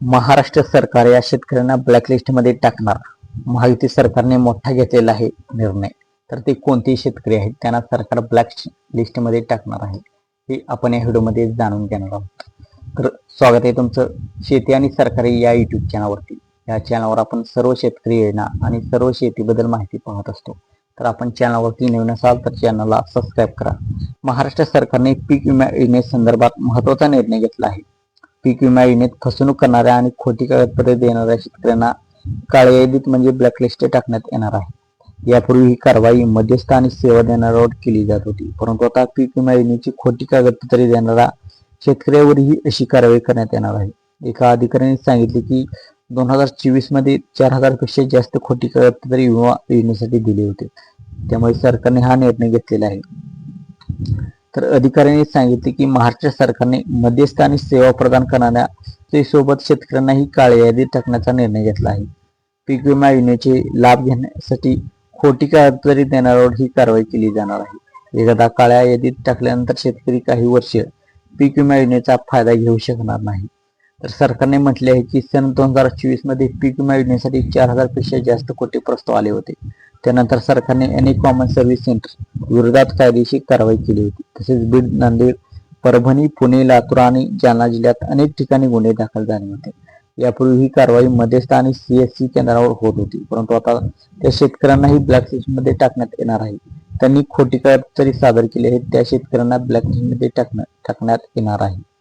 महाराष्ट्र सरकार या शेतकऱ्यांना ब्लॅकलिस्टमध्ये टाकणार. महायुती सरकारने मोठा घेतलेला आहे निर्णय. तर ते कोणतेही शेतकरी आहेत त्यांना सरकार ब्लॅक लिस्टमध्ये टाकणार आहे हे आपण या व्हिडिओमध्ये जाणून घेणार आहोत. तर स्वागत आहे तुमचं शेती आणि सरकारी या युट्यूब चॅनलवरती या चॅनलवर आपण सर्व शेतकरी योजना आणि सर्व शेतीबद्दल माहिती पाहत असतो. तर आपण चॅनलवरती नवीन असाल तर चॅनलला सबस्क्राईब करा. महाराष्ट्र सरकारने पीक विमा योजनेसंदर्भात महत्त्वाचा निर्णय घेतला आहे. पीक विमा योजनेत फसवणूक करणाऱ्या आणि खोटी कागदपत्रे देणाऱ्या शेतकऱ्यांना काळ्या यादीत म्हणजे ब्लॅकलिस्ट टाकण्यात येणार आहे. यापूर्वी ही कारवाई मध्यस्थ आणि सेवा देणाऱ्यावर केली जात होती. परंतु आता पीक विमा योजनेची खोटी कागदपत्रे देणारा शेतकऱ्यावरही अशी कारवाई करण्यात येणार आहे. एका अधिकाऱ्याने सांगितले की दोन हजार चोवीसमध्ये चार हजारपेक्षा जास्त खोटी कागदपत्रे विमा योजनेसाठी दिली होते. त्यामुळे सरकारने हा निर्णय घेतलेला आहे. तर अधिकाऱ्यांनी सांगितले की महाराष्ट्र सरकारने मध्यस्थ आणि सेवा प्रदान करणाऱ्या सोबत शेतकऱ्यांनाही काळ्या यादीत टाकण्याचा निर्णय घेतला आहे. पीक विमा योजनेचे लाभ घेण्यासाठी खोटी कागदपत्रे देणाऱ्यावर ही कारवाई केली जाणार आहे. एकदा काळ्या यादीत टाकल्यानंतर शेतकरी काही वर्ष पीक विमा योजनेचा फायदा घेऊ शकणार नाही. तर सरकारने म्हटले आहे की सन दोन हजार चोवीसमध्ये पीक विमा योजनेसाठी चार हजारपेक्षा जास्त कोटी प्रस्ताव आले होते. त्यानंतर सरकारने अनेक कॉमन सर्व्हिस सेंटर विरोधात कायदेशीर कारवाई केली होती. तसेच बीड नांदेड परभणी पुणे लातूर आणि जालना जिल्ह्यात अनेक ठिकाणी गुन्हे दाखल झाले होते. यापूर्वी ही कारवाई मध्यस्थ आणि सीएससी केंद्रावर होत होती. परंतु आता त्या शेतकऱ्यांनाही ब्लॅकलिस्टमध्ये टाकण्यात येणार आहे. त्यांनी खोटी कागदपत्रे सादर केली आहेत त्या शेतकऱ्यांना ब्लॅकलिस्टमध्ये टाकण्यात टाकण्यात येणार आहे.